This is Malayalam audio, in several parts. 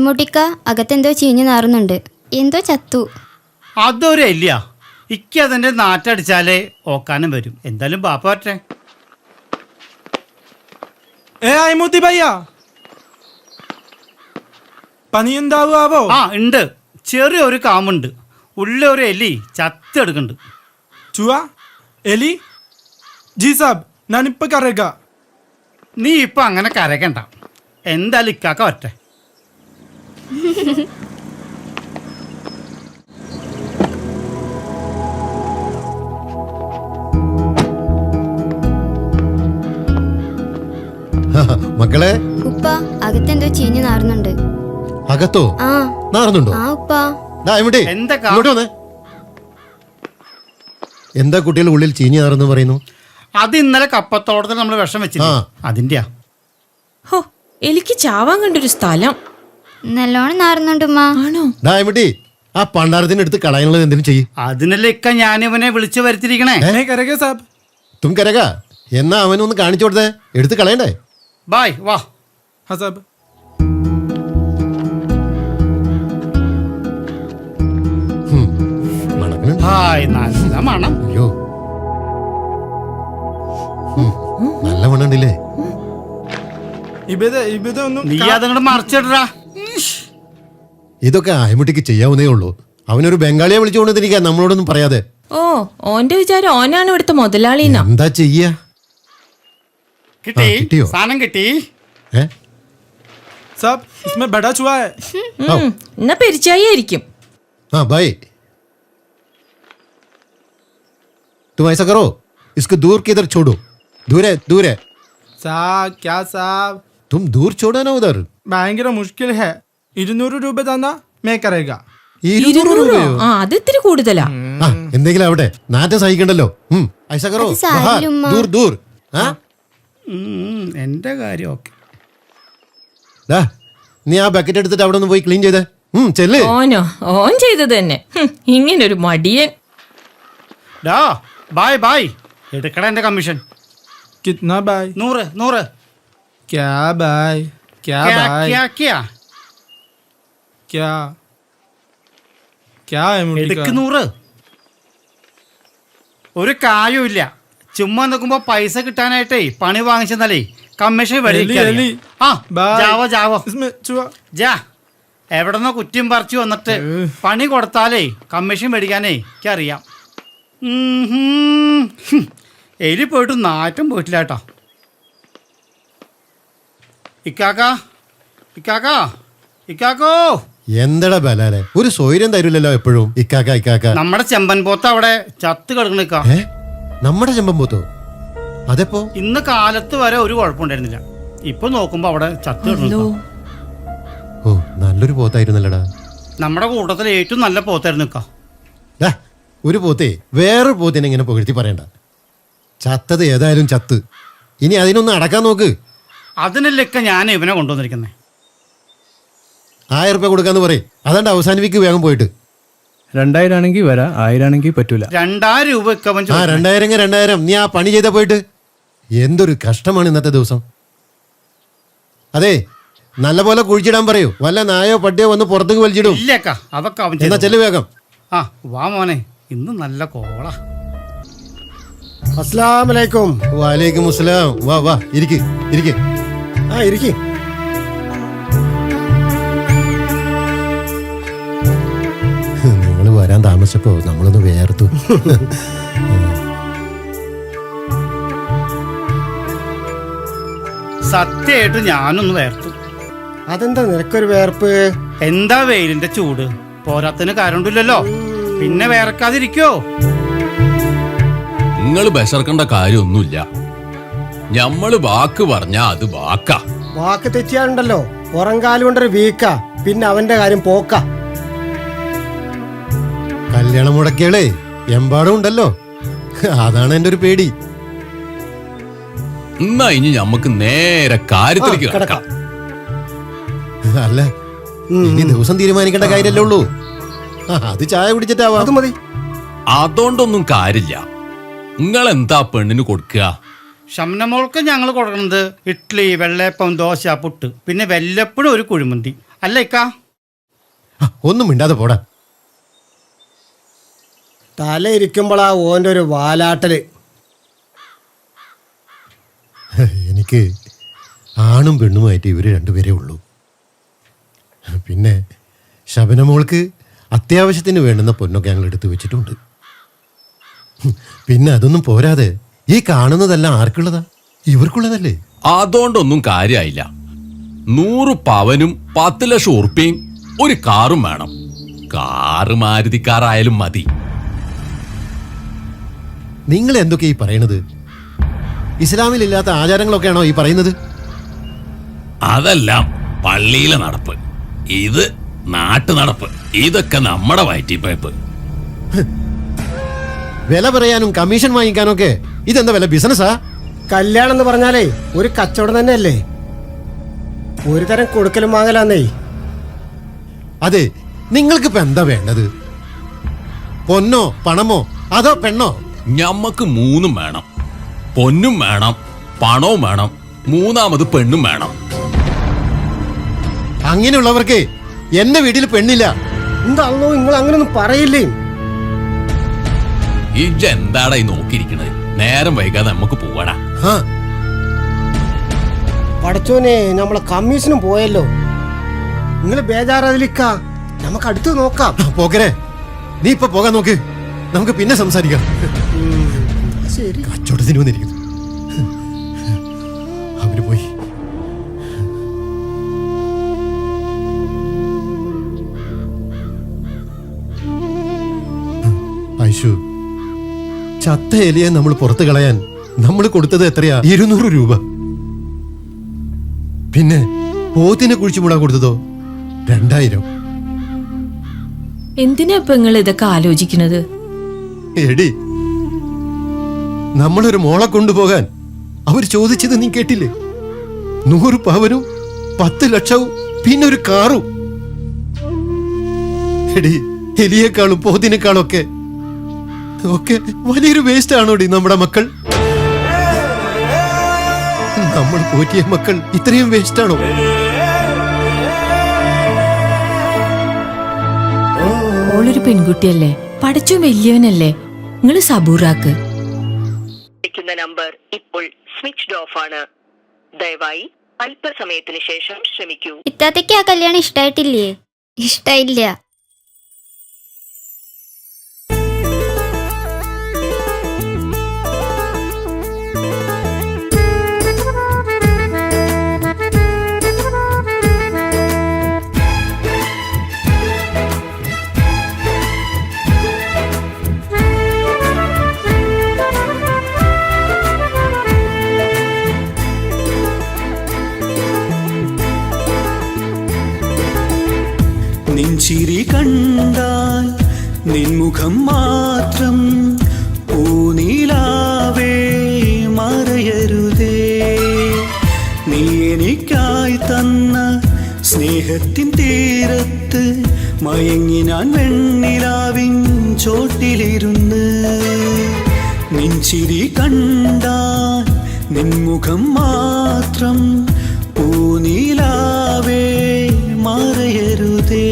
അയ്മുട്ടിക്ക അകത്തെന്തോ ചീഞ്ഞു നാറുന്നുണ്ട്. എന്തോ ചത്തു. അതൊരു ഇല്ല ഇക്ക് അതിന്റെ നാറ്റടിച്ചാലേ ഓക്കാനും വരും. എന്തായാലും ബാപ്പ പറ്റേ ഏ അയ്മൂത്തി പയ്യ. പനിയുണ്ടാവുവോ ആ ഉണ്ട്. ചെറിയൊരു കാമുണ്ട്. ഉള്ള ഒരു എലി ചത്തെടുക്കുന്നുണ്ട്. ചുവ എലി? ജി സാബ് ഞാനിപ്പോ കരക നീ ഇപ്പൊ അങ്ങനെ കരകണ്ട എന്തായാലും ഇക്കാക്ക വരട്ടെ. മക്കളെ? ഉപ്പ അകത്തെന്തോ ചീഞ്ഞു നാറുന്നുണ്ട്. അകത്തോ? ആ. നാറുന്നുണ്ടോ? ആ ഉപ്പ. ദാ ഇവിടെ എന്താ കാ- ഇങ്ങോട്ട് വന്നേ. എന്താ കുട്ടികൾ ഉള്ളിൽ ചീഞ്ഞു നാറെന്ന് പറയുന്നു? അത് ഇന്നലെ കപ്പത്തോട്ടത്തിൽ നമ്മൾ വിഷം വെച്ചില്ല? അതിന്റെയാ. ഹോ എനിക്ക് ചാവാൻ കണ്ടൊരു സ്ഥലം. നല്ലോണം നാറുന്നുണ്ട് ഉമ്മ ആണോ ദാ എമിട്ടി ആ പണ്ടാരത്തിന് എടുത്ത് കളയാനുള്ളത് എന്തിനും ചെയ്യും അതിനല്ലേ ഇക്ക ഞാൻ ഇവനെ വിളിച്ചു വരുത്തിരിക്കണേ ഏ കരക സാബ് തും കരക എന്നാ അവനൊന്ന് കാണിച്ചു കൊടുത്തേ എടുത്ത് കളയണ്ടേ ബായ് വാ हाँ साहब ഹും, മണക്കണുണ്ട്. ഹായ് നല്ല മണം അയ്യോ ഹും, നല്ല മണുണ്ടല്ലേ ഇവിടെ ഇവിടെ ഒന്നും നീ അതങ്ങോട്ട് മറിച്ചിടറാ ഇതൊക്കെ അയമുട്ടിക്ക് ചെയ്യാവുന്നേ ഉള്ളൂ അവനൊരു ബംഗാളിയെ വിളിച്ചു കൊണ്ടിരിക്കാൻ നമ്മളോടൊന്നും പറയാതെ ഓ ഓന്റെ വിചാരം ഓനാണ് ഇവിടുത്തെ മുതലാളിന്നാ എന്താ ചെയ്യാ കിട്ടി ആ, കിട്ടിയോ? സാധനം കിട്ടി ഏ साहब इसमें बड़ा चूहा है ഉം, എന്നാ പെരിച്ചായി ആയിരിക്കും हाँ भाई तुम ऐसा करो इसको दूर किधर छोड़ो दूर है दूर है साहब क्या साहब तुम दूर छोड़ो ना उधर ഭയങ്കര മുഷ്കിൽ ഹെ ഇരുന്നൂറ് രൂപ തന്ന മേക്കറേക ആ ഇത്തിരി കൂടുതലാ. എന്തെങ്കിലും അവിടെ നാറ്റം സഹിക്കണ്ടല്ലോ. ദൂർ, ദൂർ. എന്റെ കാര്യം ദാ, നീ ആ ബക്കറ്റ് എടുത്തിട്ട് അവിടെ ഒന്ന് പോയി ക്ലീൻ ചെയ്തേ. ഓനോ ഓൻ ചെയ്തത് തന്നെ. ഇങ്ങനൊരു മടിയൻ. ബായ് ബായ് എടുക്കട എന്റെ കമ്മീഷൻ കിത്ന ബായ് നൂറ് നൂറ്. ക്യാ ബായ് ക്യാ ബായ് क्या क्या है मुर्गी എടുക്ക് का നൂറ് ഒരു കായും ഇല്ല ചുമ്മാ നോക്കുമ്പോ പൈസ കിട്ടാനായിട്ടേ പണി വാങ്ങിച്ചെന്നാലേ കമ്മീഷൻ എലി, എലി. ആ Bye. ജാവോ ജാവോ इसमें चूहा ജാ എവിടെന്നോ കുറ്റിയും പറിച്ചു വന്നിട്ട് ഏഹ്. പണി കൊടുത്താലേ കമ്മീഷൻ മേടിക്കാനേ എനിക്കറിയാം ഉം ഹും. ഹും. എലി പോയിട്ട് നാറ്റം പോയിട്ടില്ല കേട്ടോ ഇക്കാക്ക ഇക്കാക്ക ഇക്കാക്കോ എന്തടാ ബലാലെ? ഒരു സ്വൈര്യം തരില്ലല്ലോ എപ്പോഴും. ഇക്കാക്ക ഇക്കാക്ക. നമ്മുടെ ചെമ്പൻ പോത്ത് അവിടെ ചത്ത് കിടക്കണിക്ക. ഏ? നമ്മുടെ ചെമ്പൻ പോത്തോ? അതെപ്പോ? ഇന്ന് കാലത്ത് വരെ ഒരു കുഴപ്പമുണ്ടായിരുന്നില്ല. ഇപ്പൊ നോക്കുമ്പോ അവിടെ ചത്ത് ഓ നല്ലൊരു പോത്തായിരുന്നല്ലടാ. നമ്മുടെ കൂട്ടത്തിൽ ഏറ്റവും നല്ല പോത്തായിരുന്നു ഇക്ക ഒരു പോത്തേ വേറൊരു പോത്തിനെ ഇങ്ങനെ പുകഴ്ത്തി പറയണ്ട. ചത്തത് ഏതായാലും ചത്ത്. ഇനി അതിനൊന്ന് അടക്കാൻ നോക്ക്. അതിനല്ലൊക്കെ ഞാൻ ഇവനെ കൊണ്ടുവന്നിരിക്കുന്നത് ആയിരം റുപ്യ കൊടുക്കാന്ന് പറയും. അതാണ്ട് അവസാനിപ്പിക്ക് വേഗം പോയിട്ട്. രണ്ടായിരം ആണെങ്കിൽ വരാം ആയിരം ആണെങ്കിൽ പറ്റൂല. രണ്ടായിരം രൂപ ഒക്കെ അവൻ ആ ചോദിച്ചു രണ്ടായിരം. രണ്ടായിരം നീ ആ പണി ചെയ്ത പോയിട്ട്. എന്തൊരു കഷ്ടമാണ് ഇന്നത്തെ ദിവസം. അതെ നല്ല പോലെ കുഴിച്ചിടാൻ പറയൂ. വല്ല നായോ പട്ടിയോ വന്ന് പുറത്തേക്ക് വലിച്ചിടും. ഇല്ലക്ക അവൻ എന്നാ ചെയ്തു. ചെല്ലു വേഗം. ആ വാ മോനെ. ഇന്ന് നല്ല കോള. അസ്ലാമലൈക്കും വാലേക്കും അസ്സലാം വാ വാ ഇരിക്ക് ഇരിക്ക്. ആ ഇരിക്കി. വരാൻ താമസിച്ചപ്പോ നമ്മളൊന്ന് വേർത്തു സത്യമായിട്ട് ഞാനൊന്ന് വേർത്തു അതെന്താ നിനക്കൊരു വേർപ്പ് എന്താ വെയിലിന്റെ ചൂട്? പോരാത്തിന് കരണ്ടില്ലല്ലോ പിന്നെ വേർക്കാതിരിക്കോ നിങ്ങൾ ബഷർക്കേണ്ട കാര്യമൊന്നുമില്ല. ഞമ്മൾ വാക്ക് പറഞ്ഞാ അത് വാക്കാ. വാക്ക് തെറ്റിയാണ്ടല്ലോ പുറം കാലുകൊണ്ടൊരു വീക്ക. പിന്നെ അവന്റെ കാര്യം പോക്ക. കല്യാണം മുടക്കിയാളേ എമ്പാടും ഉണ്ടല്ലോ. അതാണ് എന്റെ ഒരു പേടി. എന്നാ ഇനി ഞമ്മക്ക് നേരെ കാര്യത്തിലേക്ക് ആ, കിടക്കാം. കിടക്കാം. അല്ല ഇനി ദിവസം തീരുമാനിക്കേണ്ട കാര്യല്ലേ ഉള്ളൂ. ആ, അത് ചായ കുടിച്ചിട്ടാവാം. അത് മതി. അതുകൊണ്ടൊന്നും കാര്യമില്ല. നിങ്ങൾ എന്താ പെണ്ണിന് കൊടുക്കുക? ഷംനമോൾക്ക് ഞങ്ങൾ കൊടുക്കുന്നത് ഇഡ്ഡലി വെള്ളയപ്പം ദോശ പുട്ട്. പിന്നെ വല്ലപ്പോഴും ഒരു കുഴിമന്തി. അല്ല ഇക്ക? ഒന്നും മിണ്ടാതെ പോടാ. തല ഇരിക്കുമ്പോളാ ഓന്റെ ഒരു വാലാട്ടൽ. എനിക്ക് ആണും പെണ്ണുമായിട്ട് ഇവർ രണ്ടുപേരേ ഉള്ളൂ. പിന്നെ ശബനമോൾക്ക് അത്യാവശ്യത്തിന് വേണ്ടുന്ന പൊന്നൊക്കെ ഞങ്ങൾ എടുത്തു വെച്ചിട്ടുണ്ട്. പിന്നെ അതൊന്നും പോരാതെ ഈ കാണുന്നതെല്ലാം ആർക്കുള്ളതാ? ഇവർക്കുള്ളതല്ലേ? അതുകൊണ്ടൊന്നും കാര്യമായില്ല നൂറ് പവനും പത്ത് ലക്ഷം ഉറുപ്പിയും ഒരു കാറും വേണം. കാറ് മാരുതി കാറായാലും മതി. നിങ്ങൾ എന്തൊക്കെയാ ഈ പറയണത്? ഇസ്ലാമിലില്ലാത്ത ആചാരങ്ങളൊക്കെയാണോ ഈ പറയുന്നത്? അതെല്ലാം പള്ളിയിലെ നടപ്പ്. ഇത് നാട്ടു നടപ്പ്. ഇതൊക്കെ നമ്മുടെ വയറ്റിപ്പയപ്പ്. വില പറയാനും കമ്മീഷൻ വാങ്ങിക്കാനും ഒക്കെ ഇതെന്താ വില ബിസിനസ്സാ? കല്യാണം എന്ന് പറഞ്ഞാലേ ഒരു കച്ചവടം തന്നെയല്ലേ? ഒരു തരം കൊടുക്കലും വാങ്ങലാന്നേ. അതെ നിങ്ങൾക്കിപ്പോ എന്താ വേണ്ടത്? പൊന്നോ പണമോ അതോ പെണ്ണോ? ഞമ്മക്ക് മൂന്നും വേണം. പൊന്നും വേണം പണവും വേണം മൂന്നാമത് പെണ്ണും വേണം. അങ്ങനെയുള്ളവർക്ക് എന്റെ വീട്ടിൽ പെണ്ണില്ല. എന്താണോ നിങ്ങൾ അങ്ങനൊന്നും പറയില്ലേ? ഇജ്ജ എന്താടാ ഈ നോക്കിയിരിക്കണത്? നേരം വൈകാതെ നമുക്ക് പോവാടാ. ആ പടച്ചോനെ നമ്മളെ കമ്മീഷനും പോയല്ലോ. നിങ്ങൾ ബേജാറാതിലിക്ക നമുക്ക് അടുത്ത് നോക്കാം. പോകരെ നീ ഇപ്പൊ പോകാൻ നോക്ക്. നമുക്ക് പിന്നെ സംസാരിക്കാം. ശരി. കച്ചവടത്തിന് വന്നിരിക്കുന്നു. അവർ പോയി. ഐഷു ചത്ത എലിയെ നമ്മൾ പുറത്തു കളയാൻ നമ്മൾ കൊടുത്തത് എത്രയാ? ഇരുന്നൂറ് രൂപ. പിന്നെ പോത്തിനെ കുഴിച്ചു മൂടാൻ കൊടുത്തതോ? രണ്ടായിരം. എന്തിനാ ഇപ്പൊ നിങ്ങൾ ഇതൊക്കെ ആലോചിക്കുന്നത്? എടി നമ്മളൊരു മോളെ കൊണ്ടുപോകാൻ അവർ ചോദിച്ചത് നീ കേട്ടില്ലേ? നൂറ് പവനും പത്ത് ലക്ഷവും പിന്നെ ഒരു കാറും. എടി എലിയേക്കാളും പോത്തിനേക്കാളും ഒക്കെ ഒക്കെ വലിയൊരു വേസ്റ്റ് ആണോടി നമ്മുടെ മക്കൾ? നമ്മൾ പോറ്റിയ മക്കൾ ഇത്രയും വേസ്റ്റ് ആണോ? ഒരു പെൺകുട്ടിയല്ലേ? പഠിച്ചു വലിയവനല്ലേ? നിങ്ങൾ സബൂറാക്ക്. നമ്പർ ഇപ്പോൾ സ്വിച്ച്ഡ് ഓഫ് ആണ്. ദയവായി അല്പസമയത്തിന് ശേഷം ശ്രമിക്കൂ. ഇത്താത്തയ്ക്ക് ആ കല്യാണം ഇഷ്ടായിട്ടില്ലേ? ഇഷ്ടായില്ല. സ്നേഹത്തിൻ തീരത്ത് മയങ്ങി ഞാൻ വെണ്ണിലാവിൻ ചോട്ടിലിരുന്ന് നിൻചിരി കണ്ടാൽ നിൻമുഖം മാത്രം പൂനീലാവേ മറയരുതേ.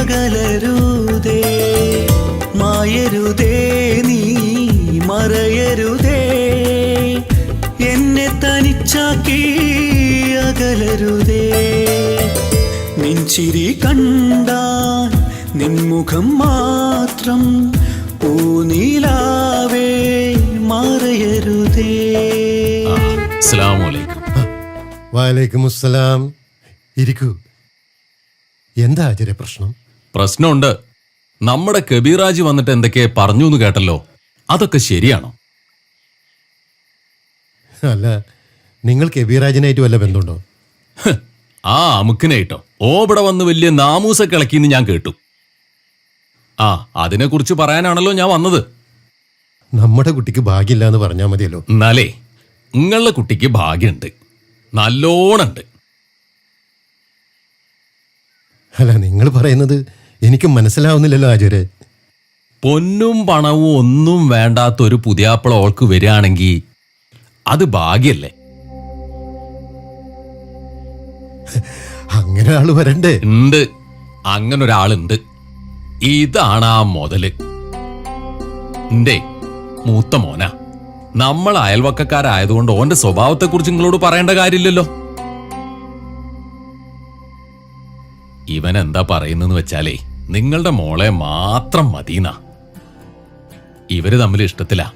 അകലരുതേ മായരുതേ നീ മറയരുതേ. എന്നെ തനിച്ചാക്കി അകലരുതേ. നിൻചിരി കണ്ടാൽ നിൻമുഖം മാത്രം പൂനീലാവേ മറയരുതേ. വാലേക്കും അസ്സലാം ഇരിക്കൂ. എന്താ ആചാര്യ പ്രശ്നം പ്രശ്നമുണ്ട്. നമ്മുടെ കബീറാജി വന്നിട്ട് എന്തൊക്കെ പറഞ്ഞു എന്ന് കേട്ടല്ലോ? അതൊക്കെ ശരിയാണോ? അല്ല നിങ്ങൾ കബീറാജിനായിട്ട് വല്ല ബന്ധമുണ്ടോ? ഹ്, ആ അമുക്കിനായിട്ടോ. ഓവിടെ വന്ന് വലിയ നാമൂസ കിളക്കിന്ന് ഞാൻ കേട്ടു. ആ അതിനെക്കുറിച്ച് പറയാനാണല്ലോ ഞാൻ വന്നത്. നമ്മുടെ കുട്ടിക്ക് ഭാഗ്യമില്ല എന്ന് പറഞ്ഞാൽ മതിയല്ലോ. എന്നാലേ നിങ്ങളുടെ കുട്ടിക്ക് ഭാഗ്യമുണ്ട്. നല്ലോണുണ്ട് അല്ല നിങ്ങൾ പറയുന്നത് എനിക്ക് മനസ്സിലാവുന്നില്ലല്ലോ ആചാര്യ. പൊന്നും പണവും ഒന്നും വേണ്ടാത്ത ഒരു പുതിയാപ്പിള ഓൾക്ക് വരികയാണെങ്കിൽ അത് ഭാഗ്യല്ലേ? അങ്ങനെ ആൾ വരണ്ടേ? ഉണ്ട്. അങ്ങനെ ഒരാളുണ്ട് ഇതാണ് ആ മുതൽ. എന്തേ മൂത്ത മോന. നമ്മൾ അയൽവക്കക്കാരായതുകൊണ്ട് ഓന്റെ സ്വഭാവത്തെക്കുറിച്ച് നിങ്ങളോട് പറയേണ്ട കാര്യമില്ലല്ലോ. ഇവൻ എന്താ പറയുന്നെന്ന് വെച്ചാലേ നിങ്ങളുടെ മോളെ മാത്രം മതിന്നാ. ഇവർ തമ്മിൽ ഇഷ്ടത്തില്ല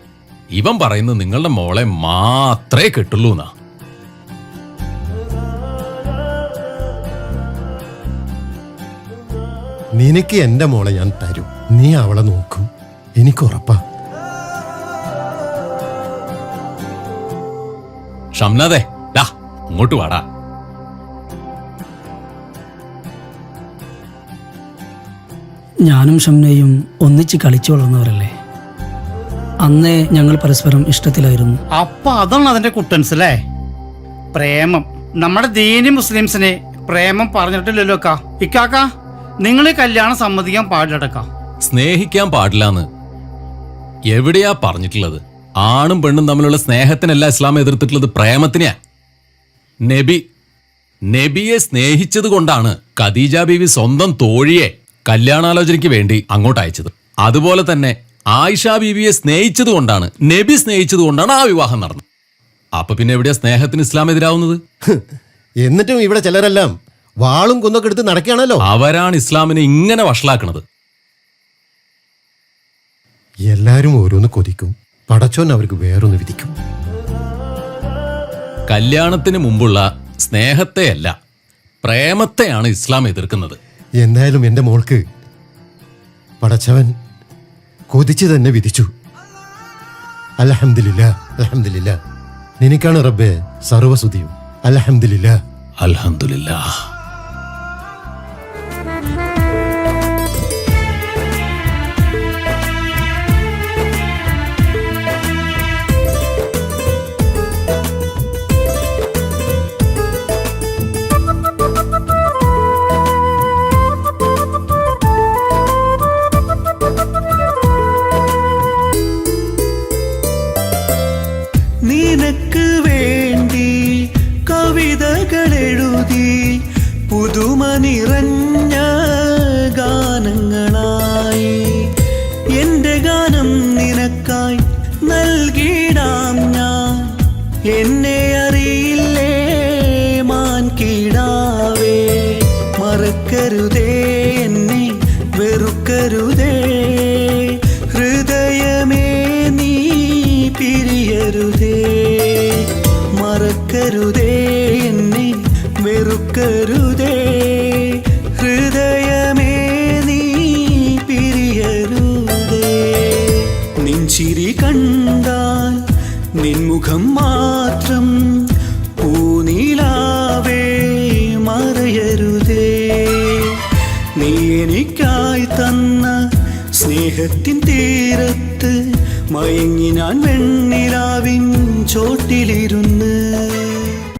ഇവൻ പറയുന്നത് നിങ്ങളുടെ മോളെ മാത്രമേ കിട്ടുള്ളൂ എന്നാ നിനക്ക് എന്റെ മോളെ ഞാൻ തരും. നീ അവളെ നോക്കും. എനിക്ക് ഉറപ്പാ. ഷംനാദേ ഡാ ഇങ്ങോട്ട് വാടാ. ഞാനും ഷംനയും ഒന്നിച്ച് കളിച്ചു വളർന്നവരല്ലേ? അന്നേ ഞങ്ങൾ പരസ്പരം ഇഷ്ടത്തിലായിരുന്നു. അപ്പൊ അതാണ് അതിന്റെ കുട്ടൻസ് അല്ലേ? പ്രേമം. നമ്മുടെ ദീനി മുസ്ലിംസിനെ പ്രേമം പറഞ്ഞിട്ടില്ലല്ലോ അക്ക. ഇക്കാക്ക നിങ്ങൾ കല്യാണം സമ്മതിക്കാൻ പാടില്ലടക്ക സ്നേഹിക്കാൻ പാടില്ലാന്ന് എവിടെയാ പറഞ്ഞിട്ടുള്ളത്? ആണും പെണ്ണും തമ്മിലുള്ള സ്നേഹത്തിനല്ല ഇസ്ലാം എതിർത്തിട്ടുള്ളത് പ്രേമത്തിനെയാ. നബി നബിയെ സ്നേഹിച്ചത് കൊണ്ടാണ് ഖദീജ ബീവി സ്വന്തം തോഴിയെ കല്യാണാലോചനയ്ക്ക് വേണ്ടി അങ്ങോട്ട് അയച്ചത് അതുപോലെ തന്നെ ആയിഷ ബീവിയെ സ്നേഹിച്ചതുകൊണ്ടാണ് നബി സ്നേഹിച്ചതുകൊണ്ടാണ് ആ വിവാഹം നടന്നത്. അപ്പൊ പിന്നെ എവിടെയാ സ്നേഹത്തിന് ഇസ്ലാം എതിരാവുന്നത്? എന്നിട്ടും ഇവിടെ ചിലരെല്ലാം വാളും കുന്നൊക്കെ എടുത്ത് നടക്കുകയാണല്ലോ. അവരാണ് ഇസ്ലാമിനെ ഇങ്ങനെ വഷളാക്കണത്. എല്ലാരും ഓരോന്ന് കൊതിക്കും. പടച്ചോൻ അവർക്ക് വേറൊന്ന് വിധിക്കും. കല്യാണത്തിന് മുമ്പുള്ള സ്നേഹത്തെയല്ല പ്രേമത്തെയാണ് ഇസ്ലാം എതിർക്കുന്നത്. എന്തായാലും എന്റെ മോൾക്ക് പടച്ചവൻ കൊതിച്ചു തന്നെ വിധിച്ചു. അലഹമില്ല അലഹമില്ല നിനക്കാണ് റബ്ബെ സർവസുതിയും അലഹമില്ല അൽഹംദുലില്ലാ. തീരത്ത് മയങ്ങി